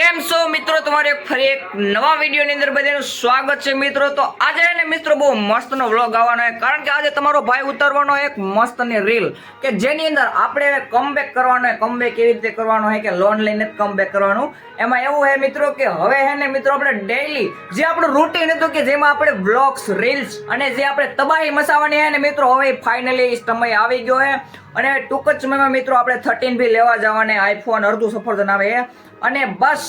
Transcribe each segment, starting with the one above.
કેમ છો મિત્રો? તમારે ફરી એક નવા વિડીયોની અંદર બધાનું સ્વાગત છે મિત્રો. તો આજે ને મિત્રો બહુ મસ્તનો વ્લોગ આવવાનો છે. કારણ કે આજે તમારો ભાઈ ઉતરવાનો એક મસ્તની રીલ કે જેની અંદર આપણે કમબેક કરવાનો છે. કમબેક કેવી રીતે કરવાનો છે કે લોન લઈને કમબેક કરવાનું. એમાં એવું હે મિત્રો કે હવે હે ને મિત્રો આપણે ડેઈલી જે આપણું રૂટીન હતું કે જેમાં આપણે વ્લોગ્સ રીલ્સ અને જે આપણે તબાહી મસાવાની હે ને મિત્રો, હવે ફાઇનલી સમય આવી ગયો છે. અને ટૂંક જ સમયમાં મિત્રો આપણે થર્ટીન બી લેવા જવાને આઈફોન અડધું સફરજન આવે અને બસ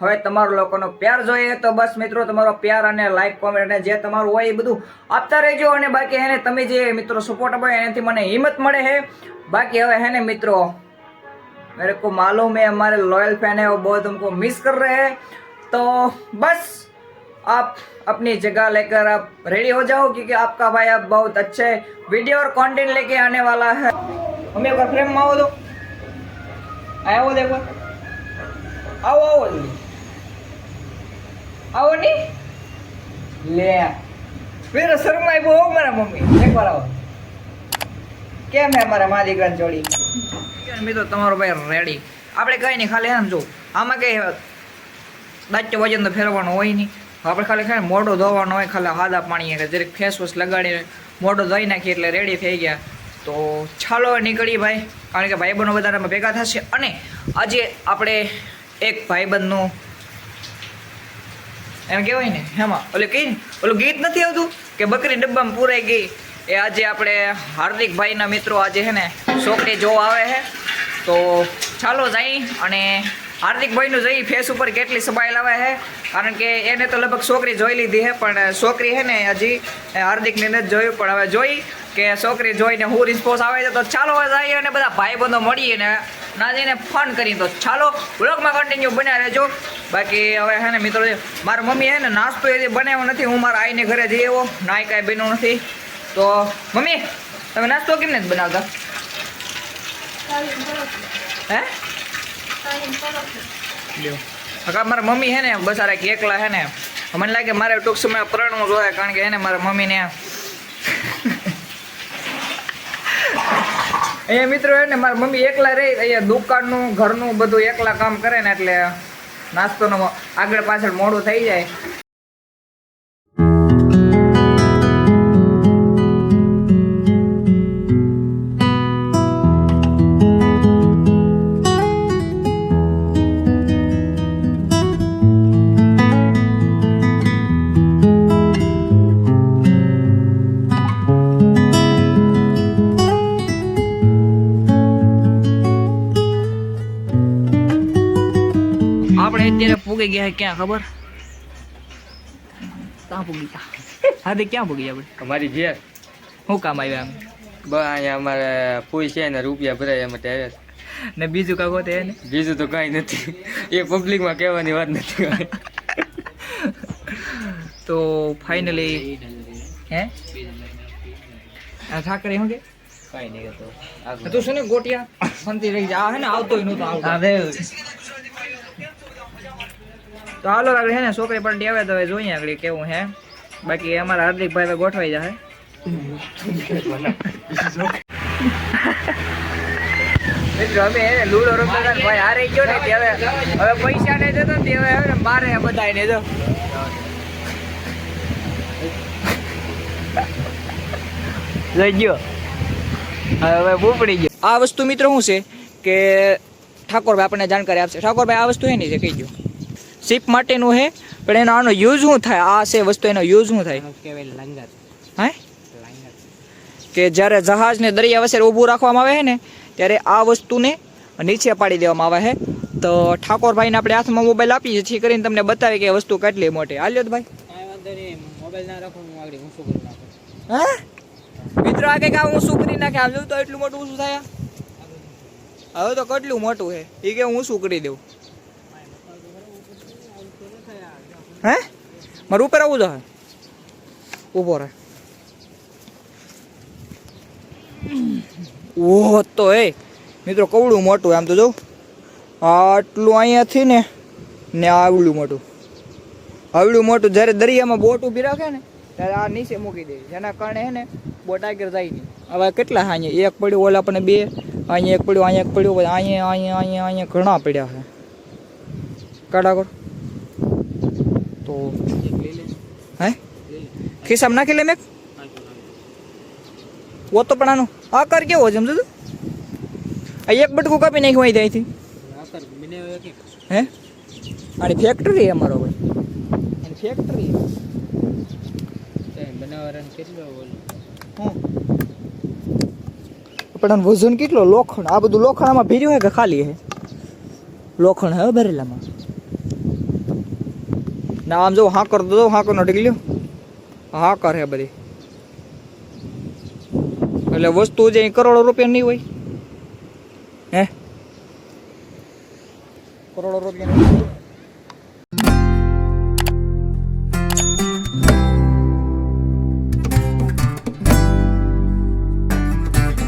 હવે તમારો લોકોનો પ્યાર જોઈએ તો બસ મિત્રો તમારો પ્યાર અને લાઈક કોમેન્ટ અને જે તમારું હોય એ બધું આપતા રહેજો અને બાકી એને તમે જે મિત્રો સપોર્ટ આપો એનાથી મને હિંમત મળે છે બાકી હવે है ना મિત્રો मेरे को मालूम है हमारे लॉयल फैन है वो बहुत हमको मिस कर रहे हैं तो बस आप अपनी जगह लेकर आप रेडी हो जाओ क्योंकि आपका भाई अब बहुत अच्छे वीडियो और कंटेंट लेके आने वाला है हमें एक बार फ्रेम में आओ दो આવો દેખો આવો આવો આવો ની લે. વેરા શર્મા એ બહુ મારા મમ્મી. એક વાર આવો. કેમ હે મારા મા દીકરાની જોડી મિત્રો તમારો ભાઈ રેડી આપણે કઈ નહીં, ખાલી એમ જો. આમાં કઈ દાચ્યો વજન તો ફેરવવાનું હોય નહીં. આપણે ખાલી ખાલી મોઢો ધોવાનો હોય, ખાલી હાદા પાણી કે જરીક ફેસ વોશ લગાડીને મોઢો ધોઈ નાખીએ એટલે રેડી થઈ ગયા. તો ચાલો નીકળીએ ભાઈ. કારણ કે ભાઈ બહેનો બધા ભેગા થશે. અને આજે આપણે એક ભાઈબંધનું. એમ કહેવાય ને, હેમાં. ઓલું કઈ ઓલું ગીત નથી આવતું? કે બકરી ડબ્બામાં પૂરાઈ ગઈ. એ આજે આપણે હાર્દિકભાઈના મિત્રો આજે છે ને છોકરી જોવા આવે છે તો ચાલો જઈ અને હાર્દિકભાઈનું જઈ ફેસ ઉપર કેટલી સબાઈ લાવે છે કારણ કે એને તો લગભગ છોકરી જોઈ લીધી છે પણ છોકરી છે ને હજી હાર્દિકને નથી જોયું, પણ હવે જોઈ કે છોકરી જોઈને હું રિસ્પોન્સ આવે છે તો ચાલો જઈએ અને બધા ભાઈબંધો મળીએ ને ના જઈને ફોન કરી તો ચાલો બ્લોગમાં કન્ટિન્યુ બન્યા રહેજો. બાકી હવે હે ને મિત્રો મારા મમ્મી હે ને નાસ્તો એ બનાવ્યો નથી, હું મારા આઈને ઘરે જઈ આવ્યો, નાય કાંઈ બન્યો નથી. તો મમ્મી, તમે નાસ્તો કેમ નથી બનાવતા? હે? લ્યો. મારા મમ્મી હે ને બસારા એકલા હે ને, મને લાગે મારે ટૂંક સમય પરણવું જોઈએ કારણ કે એને મારા મમ્મીને અહીંયા મિત્રો હે ને, મારા મમ્મી એકલા રહી, અહીંયા દુકાનનું, ઘરનું બધું એકલા કામ કરે ને એટલે નાસ્તોનો આગળ પાછળ મોડું થઈ જાય. આપણે અત્યારે પૂગી ગયા ક્યાં ખબર? ક્યાં પૂગી ગયા? હાર્દિક ક્યાં પૂગી આપણે? અમારી ઘેર. શું કામ આવ્યા એમ? બસ અહીંયા અમારે પૂઈ છે ને રૂપિયા ભરાય એમ માટે આવ્યા ને બીજું કાંઈ હોતે ને? બીજું તો કાંઈ નથી. એ પબ્લિકમાં કહેવાની વાત નથી તો ફાઇનલી હે? આ ઠાકરે શું કે? કાંઈ નહીં તો તું શું ને ગોટિયા? શાંતિ રહી જા. હે ને આવતો નહોતો આવતો. તો હાલો આગળ હે ને, છોકરી પણ આવે તો હવે જોઈએ આગળ કેવું હે. બાકી અમારા હાર્દિકભાઈ હવે ગોઠવાઈ જાય મિત્રો, અમે હે ને લૂડો રમતા હતા ને ભાઈ હારી ગયો ને તે હવે હવે પૈસા ને જતો ને તે હવે હવે ને મારે બધાય ને જો. લઈ ગયો. હવે ઉપડી ગયો. આ વસ્તુ મિત્રો શું છે? કે ઠાકોરભાઈ આપણને જાણકારી આપશે. ઠાકોરભાઈ, આ વસ્તુ એની છે, કહી દો શિપ માટેનું છે પણ એનો આનો યુઝ શું થાય? આ છે વસ્તુ એનો યુઝ શું થાય? હે? કે જ્યારે જહાજને દરિયા વસેર ઊભું રાખવામાં આવે છે ને ત્યારે આ વસ્તુને નીચે પાડી દેવામાં આવે છે તો ઠાકોરભાઈને આપણે હાથમાં મોબાઈલ આપીએ જેથી કરીને તમને બતાવી કે વસ્તુ કેટલી મોટી. હાલ્યો ભાઈ. હા મિત્રો આ કંઈક હું શું કરી નાખે. આમ તો એટલું મોટું શું થાય? હવે તો કેટલું મોટું છે એ કે હું શું કરી દઉં. હે? મારું ઉપર આવવું તો ઊભો રહે. ઓહો તો એ મિત્રો, કવડું મોટું આમ તો જો. આટલું અહીંયાથી ને ને આવડું મોટું. આવડું મોટું જ્યારે દરિયામાં બોટ ઊભી રાખે ને, ત્યારે આ નીચે મૂકી દે. જેના કારણે હે ને, બોટ આગળ જાય નહીં. હવે કેટલા હા અહીંયા? એક પડ્યું ઓલા આપણને બે, અહીંયા એક પડ્યું, અહીંયા એક પડ્યું અહીંયા અહીંયા અહીંયા અહીંયા ઘણા પડ્યા છે કાઢા કર. તો હે? ખિસ્સામાં નાખી લે મેં વો તો પણ આનો. આકાર કેવો છે સમજો આ એક બટકું કાપી નાખ્યું અહીં ત્યાંથી હે અને ફેક્ટરી અમારો ભાઈ. આની ફેક્ટરી પણ આનું વજન કેટલો? લોખંડ. આ બધું લોખંડ આમાં ભીર્યું હે કે ખાલી હે? લોખંડ હો ભરેલામાં. ના આમ જો હાકર તો હાકર નો ઢીકલ્યો હાકર હે બધી. એટલે વસ્તુ જે કરોડો રૂપિયા નહીં હોય. હે? કરોડો રૂપિયા